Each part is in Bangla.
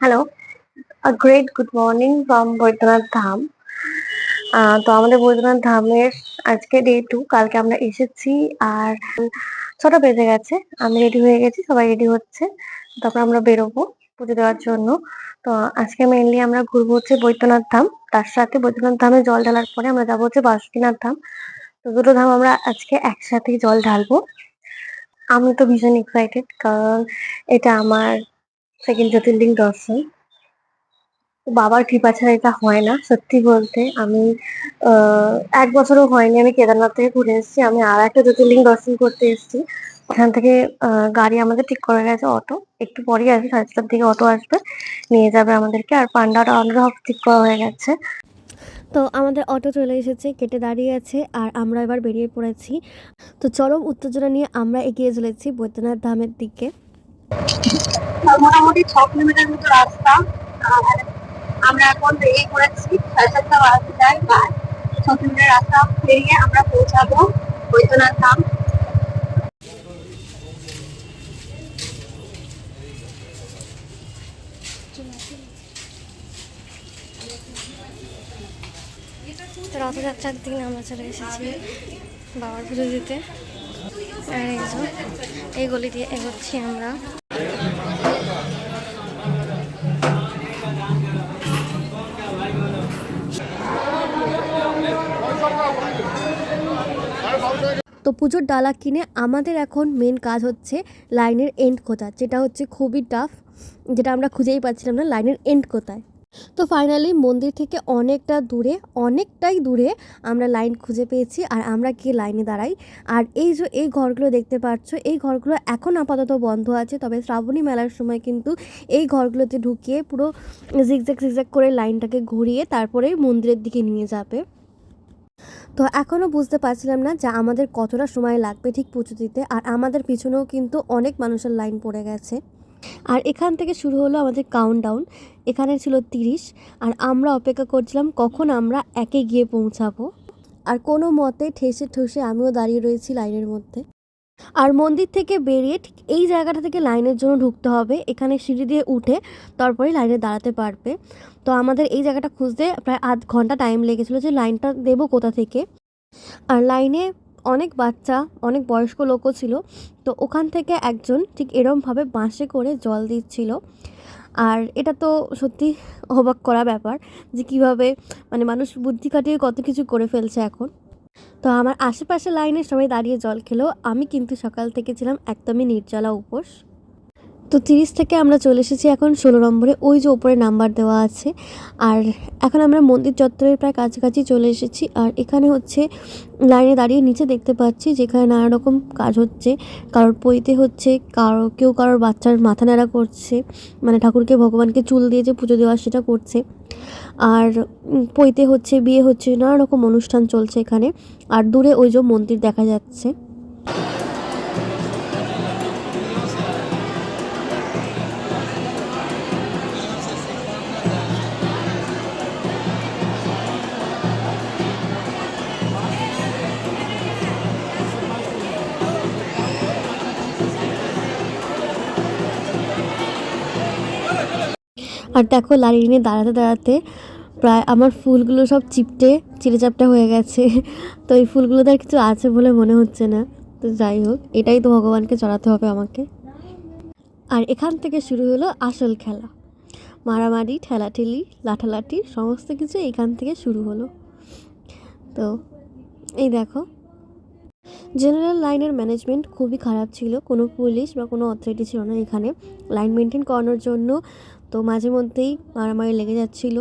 Hello a great good morning from Baidyanath Dham তো আমাদের বৈদ্যনাথ ধামের আজকে ডে টু কালকে আমরা এসেছি আর ছটা বেজে গেছে, আমি রেডি হয়ে গেছি, সবাই রেডি হচ্ছে, তারপর আমরা বেরোবো পুজো দেওয়ার জন্য। তো আজকে মেইনলি আমরা ঘুরবো হচ্ছে বৈদ্যনাথ ধাম তার সাথে বৈদ্যনাথ ধামে জল ঢালার পরে আমরা যাব হচ্ছে বাসুকিনাথ ধাম তো দুটো ধাম আমরা আজকে একসাথেই জল ঢালবো। আমি তো ভীষণ এক্সাইটেড কারণ এটা আমার সেকেন্ড জ্যোতির্লিঙ্গ দর্শন। বাবার কৃপা ছাড়া এটা হয় না, সত্যি বলতে। আমি এক বছরও হয়নি আমি কেদারনাথ থেকে ঘুরে এসেছি, আমি আর একটা জ্যোতির্লিঙ্গ দর্শন করতে এসেছি। ওখান থেকে গাড়ি আমাদের ঠিক করে গেছে, অটো। একটু পরেই আসবে, সাড়ে ছটার দিকে অটো আসবে, নিয়ে যাবে আমাদেরকে। আর পান্ডাটা অলরেডি ঠিক করা হয়ে গেছে। তো আমাদের অটো চলে এসেছে, কেটে দাঁড়িয়ে আছে, আর আমরা এবার বেরিয়ে পড়েছি। তো চরম উত্তেজনা নিয়ে আমরা এগিয়ে চলেছি বৈদ্যনাথ ধামের দিকে। মোটামুটি ছ কিলোমিটার মতো রাস্তা। আর আমরা এখন বেরিয়ে পড়েছি সাড়ে সাতটা বাজতে যায় আর ছ কিলোমিটার রাস্তা পেরিয়ে আমরা পৌঁছাবো বৈদ্যনাথ ধাম। রথযাত্রার দিন আমরা চলে এসেছি বাবার পুজো দিতে। আর এই গলি দিয়ে এগোচ্ছি আমরা। তো পুজোর ডালা কিনে আমাদের এখন মেন কাজ হচ্ছে লাইনের এন্ড খোঁজা যেটা হচ্ছে খুবই টাফ যেটা আমরা খুঁজেই পাচ্ছিলাম না, লাইনের এন্ড কোথায়। তো ফাইনালি মন্দির থেকে অনেকটা দূরে, অনেকটাই দূরে আমরা লাইন খুঁজে পেয়েছি আর আমরা গিয়ে লাইনে দাঁড়াই। আর এই যে এই ঘরগুলো দেখতে পাচ্ছ, এই ঘরগুলো এখন আপাতত বন্ধ আছে, তবে শ্রাবণী মেলার সময় কিন্তু এই ঘরগুলোতে ঢুকিয়ে পুরো জিগজ্যাগ জিগজ্যাগ করে লাইনটাকে ঘুরিয়ে তারপরে মন্দিরের দিকে নিয়ে যাবে। তো এখনও বুঝতে পারছিলাম না যে আমাদের কতটা সময় লাগবে ঠিক পুজো দিতে, আর আমাদের পিছনেও কিন্তু অনেক মানুষের লাইন পড়ে গেছে। আর এখান থেকে শুরু হলো আমাদের কাউন্টডাউন এখানে ছিল তিরিশ, আর আমরা অপেক্ষা করছিলাম কখন আমরা একে গিয়ে পৌঁছাবো। আর কোনো মতে ঠেসে ঠুসে আমিও দাঁড়িয়ে রয়েছি লাইনের মধ্যে। আর মন্দির থেকে বেরিয়ে ঠিক এই জায়গাটা থেকে লাইনের জন্য ঢুকতে হবে। এখানে সিঁড়ি দিয়ে উঠে তারপরে লাইনে দাঁড়াতে পারবে। তো আমাদের এই জায়গাটা খুঁজতে প্রায় আধ ঘণ্টা টাইম লেগেছিলো যে লাইনটা দেবো কোথা থেকে। আর লাইনে অনেক বাচ্চা, অনেক বয়স্ক লোকও ছিল। তো ওখান থেকে একজন ঠিক এরমভাবে বাঁশে করে জল দিচ্ছিল। আর এটা তো সত্যি অবাক করা ব্যাপার যে কীভাবে মানে মানুষ বুদ্ধি কাটিয়ে কত কিছু করে ফেলছে এখন। তো আমার আশেপাশে লাইনে সবাই দাঁড়িয়ে জল খেলো। আমি কিন্তু সকাল থেকে ছিলাম একদমই নির্জলা উপোস। তো তিরিশ থেকে আমরা চলে এসেছি এখন ষোলো নম্বরে। ওই যে ওপরে নাম্বার দেওয়া আছে। আর এখন আমরা মন্দির চত্বরের প্রায় কাছাকাছি চলে এসেছি। আর এখানে হচ্ছে লাইনে দাঁড়িয়ে নিচে দেখতে পাচ্ছি যেখানে নানা রকম কাজ হচ্ছে। কারোর পইতে হচ্ছে, কারও কেউ কারোর বাচ্চার মাথা নাড়া করছে। মানে ঠাকুরকে, ভগবানকে চুল দিয়ে যে পুজো দেওয়া সেটা করছে। আর পইতে হচ্ছে বিয়ে হচ্ছে, নানা রকম অনুষ্ঠান চলছে এখানে। আর দূরে ওই যে মন্দির দেখা যাচ্ছে। আর দেখো লাইনে দাঁড়াতে দাঁড়াতে প্রায় আমার ফুলগুলো সব চিপটে চিড়েচাপটা হয়ে গেছে। তো এই ফুলগুলোতে আর কিছু আছে বলে মনে হচ্ছে না। তো যাই হোক, এটাই তো ভগবানকে চড়াতে হবে আমাকে। আর এখান থেকে শুরু হলো আসল খেলা। মারামারি, ঠেলাঠেলি, লাঠালাঠি, সমস্ত কিছু এখান থেকে শুরু হলো। তো এই দেখো। জেনারেল লাইনের ম্যানেজমেন্ট খুবই খারাপ ছিল। কোনো পুলিশ বা কোনো অথরিটি ছিল না এখানে। লাইন মেনটেন করানোর জন্য তো মাঝে মধ্যেই মারামারি লেগে যাচ্ছিল।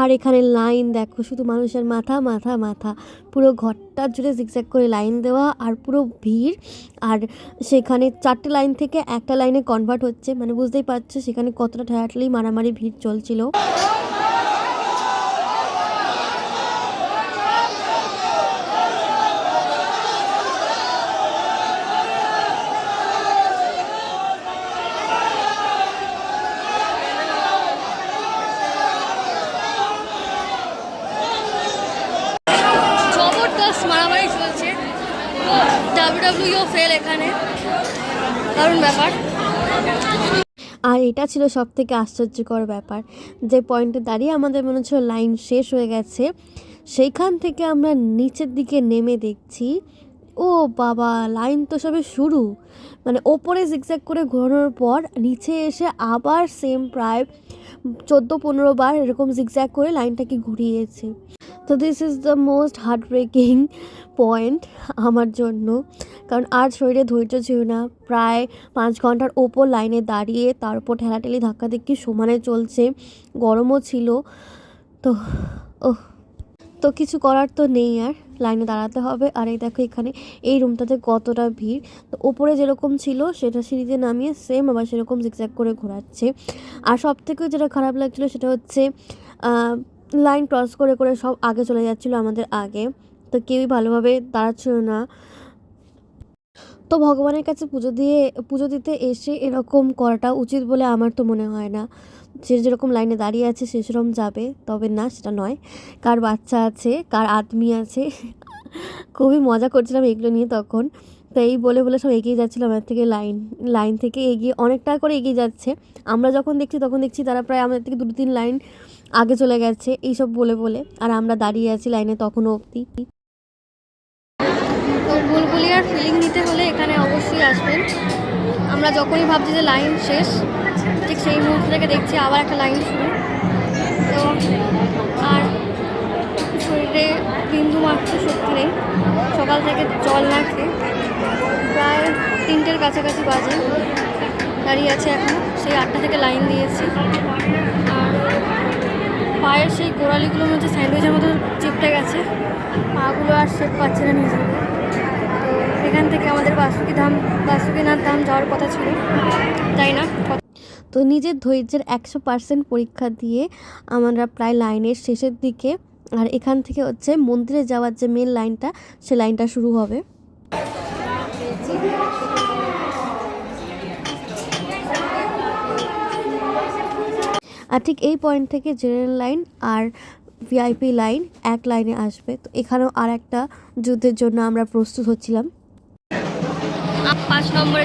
আর এখানে লাইন দেখো, শুধু মানুষের মাথা মাথা মাথা। পুরো ঘরটার জুড়ে জিগজ্যাগ করে লাইন দেওয়া আর পুরো ভিড়। আর সেখানে চারটে লাইন থেকে একটা লাইনে কনভার্ট হচ্ছে। মানে বুঝতেই পারছ, সেখানে কতটা ঠেলাঠেলি, মারামারি, ভিড় চলছিল জবরদস্ত মারামারি চলছে ফেল এখানে। দারুণ ব্যাপার। আর এটা ছিল সব থেকে আশ্চর্যকর ব্যাপার, যে পয়েন্টে দাঁড়িয়ে আমাদের মনে হচ্ছে লাইন শেষ হয়ে গেছে। সেইখান থেকে আমরা নিচের দিকে নেমে দেখছি ও বাবা, লাইন তো সবে শুরু। মানে ওপরে জিগজ্যাগ করে ঘোরানোর পর নিচে এসে আবার সেম প্রায় চোদ্দ পনেরো বার এরকম জিগজ্যাগ করে লাইনটাকে ঘুরিয়েছে। তো this is the most heartbreaking point আমার জন্য। কারণ আর শরীরে ধৈর্য ছিল না। প্রায় পাঁচ ঘণ্টার ওপর লাইনে দাঁড়িয়ে তার উপর ঠেলাঠেলি ধাক্কাধাক্কি সমানে চলছে, গরমও ছিল। তো ও তো কিছু করার তো নেই আর। লাইনে দাঁড়াতে হবে। আর এই দেখো এখানে এই রুমটাতে কতটা ভিড়। তো ওপরে যেরকম ছিল সেটা সিঁড়িতে নামিয়ে সেম আবার সেরকম জিগজ্যাগ করে ঘোরাচ্ছে। আর সব থেকে যেটা খারাপ লাগছিল সেটা হচ্ছে লাইন ক্রস করে করে সব আগে চলে যাচ্ছিল আমাদের আগে। তো কেউই ভালোভাবে দাঁড়াচ্ছিল না। তো ভগবানের কাছে পুজো দিয়ে, পুজো দিতে এসে এরকম করাটা উচিত বলে আমার তো মনে হয় না। যে যেরকম লাইনে দাঁড়িয়ে আছে সে সেরকম যাবে, তবে না, সেটা নয়। কার বাচ্চা আছে, কার আদমি আছে, খুবই মজা করছিলাম এগুলো নিয়ে তখন। তো এই বলে বলে সব এগিয়ে যাচ্ছিল আমার থেকে লাইন লাইন থেকে এগিয়ে অনেকটা করে এগিয়ে যাচ্ছে। আমরা যখন দেখছি তখন দেখছি তারা প্রায় আমাদের থেকে দু তিন লাইন আগে চলে গেছে, এইসব বলে বলে। আর আমরা দাঁড়িয়ে আছি লাইনে তখনও অবধি। তো বুলবুলিয়ার ফিলিং নিতে হলে এখানে অবশ্যই আসবেন। আমরা যখনই ভাবছি যে লাইন শেষ ঠিক সেই মুহূর্ত থেকে দেখছি আবার একটা লাইন শুরু। তো আর শরীরে বিন্দু মাত্র শক্তি নেই। সকাল থেকে জল না খেয়ে প্রায় তিনটের কাছাকাছি বাজে। দাঁড়িয়ে আছে এখন। সেই আটটা থেকে লাইন দিয়েছি। আর পায়ের সেই গোড়ালিগুলোর মধ্যে স্যান্ডউইচের মতো চিপটে গেছে। পাগুলো আর শেপ পাচ্ছে না নিজেকে তো এখান থেকে আমাদের বাসুকি ধাম বাসুকিনাথ ধাম যাওয়ার কথা ছিল। যাই না তো নিজের ধৈর্যের একশো পার্সেন্ট পরীক্ষা দিয়ে আমরা প্রায় লাইনের শেষের দিকে আর এখান থেকে হচ্ছে মন্দিরে যাওয়ার যে মেন লাইনটা সে লাইনটা শুরু হবে। আর ঠিক এই পয়েন্ট থেকে জেনারেল লাইন আর ভিআইপি লাইন এক লাইনে আসবে। তো এখানেও আর একটা যুদ্ধের জন্য আমরা প্রস্তুত হচ্ছিলাম। পাঁচ নম্বরে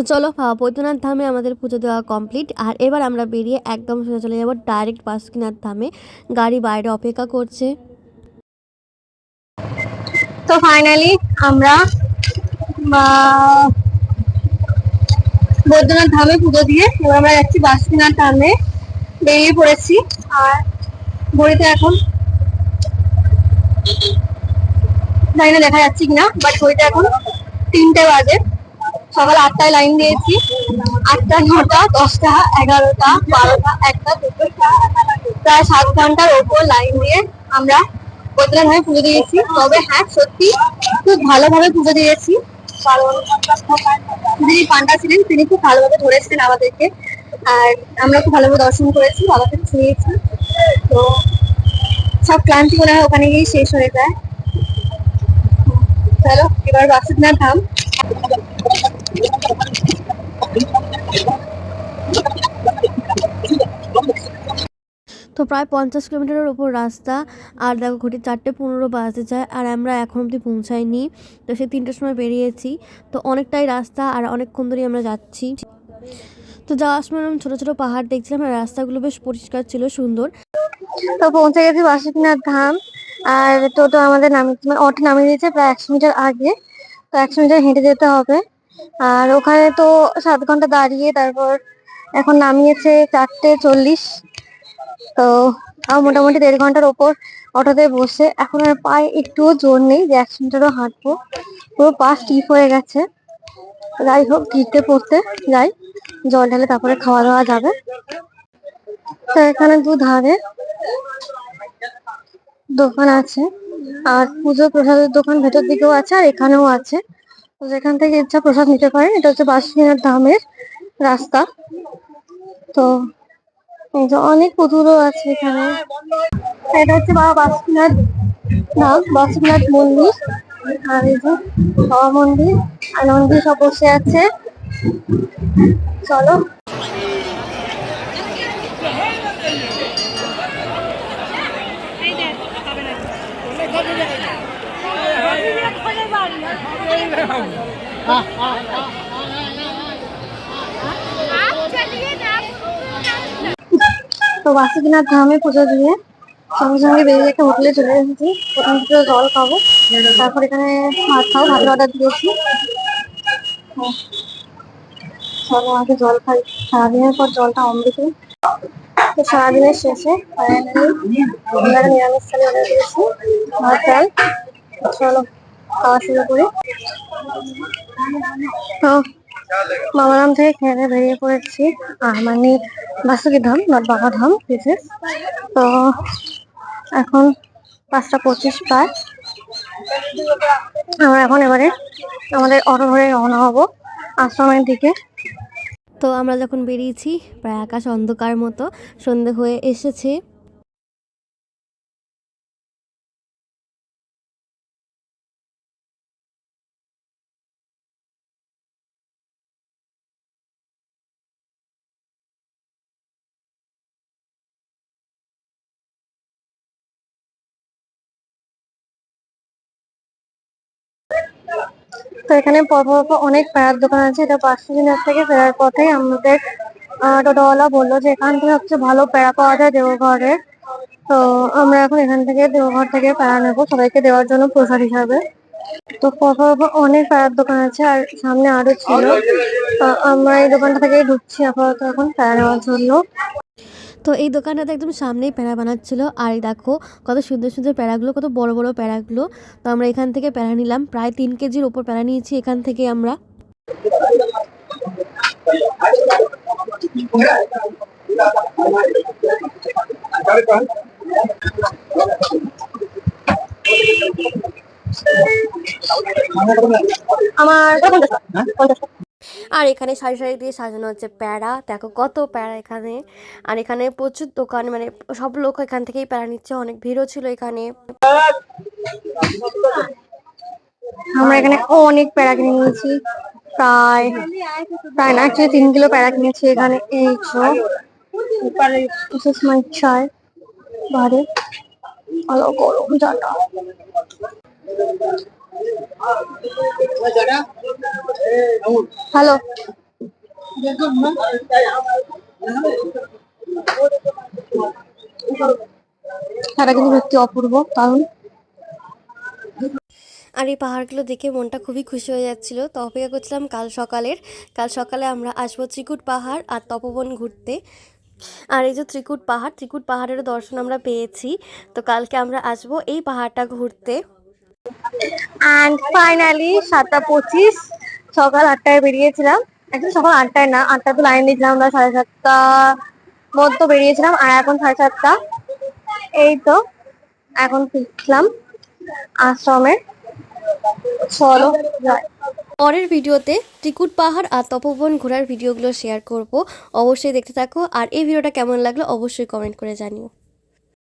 তো চলো বৈদ্যনাথ ধামে আমাদের পুজো দেওয়া কমপ্লিট আর এবার আমরা বেরিয়ে একদম সোজা চলে যাব ডাইরেক্ট বাসুকিনাথ ধামে। গাড়ি বাইরে অপেক্ষা করছে। তো ফাইনালি আমরা বৈদ্যনাথ ধামে পুজো দিয়ে এবার আমরা যাচ্ছি বাসুকিনাথ ধামে। বেরিয়ে পড়েছি। আর ঘড়িতে এখন জানি না দেখা যাচ্ছে কিনা বাট ঘড়িতে এখন তিনটে বাজে। সকাল আটটায় লাইন দিয়েছি। আটটা, নটা, দশটা, এগারোটা, বারোটা, একটা, দুটো, প্রায় সাত ঘণ্টার ওপর লাইন দিয়ে আমরা বৈদ্যনাথ ধামে পুজো দিয়েছি। তবে হ্যাঁ সত্যি খুব ভালোভাবে পুজো দিয়েছি। যিনি পান্ডা ছিলেন, তিনি খুব ভালোভাবে ধরেছিলেন আমাদেরকে। আর আমরা খুব ভালোভাবে দর্শন করেছি, বাবাকে ছুঁয়েছি তো সব ক্লান্তি মনে হয় ওখানে গিয়ে শেষ হয়ে যায়। চলো, এবার বাসুদেবনাথ ধাম। তো প্রায় পঞ্চাশ কিলোমিটারের ওপর রাস্তা, আর দেখো ঘড়ি চারটে পনেরো বাজে যায়, আর আমরা এখন অবধি পৌঁছাইনি। তো সেই তিনটের সময় বেরিয়েছি। তো অনেকটাই রাস্তা, আর অনেকক্ষণ ধরেই আমরা যাচ্ছি। তো যাওয়ার সময় আমি ছোটো ছোটো পাহাড় দেখছিলাম, আর রাস্তাগুলো বেশ পরিষ্কার ছিল, সুন্দর। তো পৌঁছে গেছি বাসুকিনাথ ধাম, আর টোটো আমাদের নামিয়ে মানে অটো নামিয়ে দিয়েছে প্রায় একশো মিটার আগে। তো একশো মিটার হেঁটে যেতে হবে। আর ওখানে তো সাত ঘণ্টা দাঁড়িয়ে তারপর এখন নামিয়েছে চারটে চল্লিশ। তো আর মোটামুটি দেড় ঘণ্টার ওপর অটোতে বসে। এখন আর পায়ে একটুও জোর নেই, যে একশো মিটারও হাঁটবো। পুরো পা স্টিফ হয়ে গেছে। যাই হোক ভিড়তে পড়তে যাই। জল ঢালে তারপরে খাওয়া দাওয়া যাবে। তো এখানে দু ধারে দোকান আছে। আর পুজো প্রসাদের দোকান ভেতর দিকেও আছে আর এখানেও আছে। যেখান থেকে ইচ্ছা প্রসাদ নিতে পারেন, এটা হচ্ছে বাসুকিনাথ ধামের রাস্তা। তো এই যে অনেক পুতুলও আছে এখানে। এটা হচ্ছে বাবা বাসিনাথ ধাম বাসিনাথ মন্দির। আর এই যে বাবা মন্দির আর মন্দির সব বসে আছে। চলো। তো বাসুকিনাথ ধামে পুজো দিয়ে সঙ্গে সঙ্গে বেরিয়ে একটা হোটেলে চলে এসেছি। প্রথম থেকে জল খাব তারপর এখানে ভাত খাব ভাতের অর্ডার দিয়েছি। চলো আগে জল খাই। সারাদিনের পর জলটা অমৃত। তো সারাদিনের শেষে নিরামিষ থালি অর্ডার দিয়েছি। ভাত, ডাল। চলো, খাওয়া শুরু করি। তো মামারাম থেকে খেয়ে বেরিয়ে পড়েছি। মানে বাসুকি ধাম, নট বাবা ধাম বিশেষ তো, এখন পাঁচটা পঁচিশ প্রায়। আমরা এখন এবারে আমাদের অটো ধরে রওনা হব আশ্রমের দিকে। তো আমরা যখন বেরিয়েছি, প্রায় আকাশ অন্ধকার মতো সন্ধে হয়ে এসেছে। তো এখানে পরপর অনেক প্যারার দোকান আছে। এটা পাঁচশো দিনের থেকে ফেরার পথে আমাদের টোটোওয়ালা বলল যে এখান থেকে হচ্ছে ভালো প্যারা পাওয়া যায় দেওঘরে। তো আমরা এখন এখান থেকে দেওঘর থেকে প্যারা নেব সবাইকে দেওয়ার জন্য প্রসাদ হিসাবে। তো পরপর পরপর অনেক প্যারার দোকান আছে আর সামনে আরও ছিল। আমরা এই দোকানটা থেকেই ঢুকছি আপাতত এখন প্যারা নেওয়ার জন্য। তো এই দোকানটাতে একদম সামনেই প্যারা বানাচ্ছিল। আর এই দেখো কত সুন্দর সুন্দর প্যারাগুলো কত বড় বড় প্যারাগুলো। তো আমরা এখান থেকে প্যারা নিলাম। প্রায় তিন কেজির ওপর প্যারা নিয়েছি এখান থেকে আমরা। আমার আর এখানে সারি সারি দিয়ে সাজানো হচ্ছে প্যারা। দেখো কত প্যারা এখানে। আর এখানে প্রচুর দোকান মানে সব লোক এখান থেকেই প্যারা নিচ্ছে। অনেক ভিড়ও ছিল এখানে। আমরা এখানে অনেক প্যারা কিনে নিয়েছি। প্রায় প্রায় না অ্যাকচুয়ালি তিন কিলো প্যারা কিনেছি এখানে। এই মাই ভালো গরম জাটা হ্যালো প্যারা কিন্তু সত্যি অপূর্ব কারণ আর এই পাহাড়গুলো দেখে মনটা খুবই খুশি হয়ে যাচ্ছিল। তো অপেক্ষা করছিলাম কাল সকালের। কাল সকালে আমরা আসব ত্রিকুট পাহাড় আর তপবন ঘুরতে। আর এই যে ত্রিকুট পাহাড়, ত্রিকুট পাহাড়েরও দর্শন আমরা পেয়েছি। তো কালকে আমরা আসব এই পাহাড়টা ঘুরতে। অ্যান্ড ফাইনালি সাতটা পঁচিশ, সকাল আটটায় বেরিয়েছিলাম। একদম সকাল আটটায় না, আটটা তো লাইন দিয়েছিলাম আমরা, সাড়ে সাতটা মতো বেরিয়েছিলাম, আর এখন সাড়ে সাতটা। এই তো, এখন ফিরছিলাম আশ্রমে। চলো পরের ভিডিওতে ত্রিকুট পাহাড় আর তপবন ঘোরার ভিডিওগুলো শেয়ার করব। অবশ্যই দেখতে থাকো, আর এই ভিডিওটা কেমন লাগল অবশ্যই কমেন্ট করে জানিও।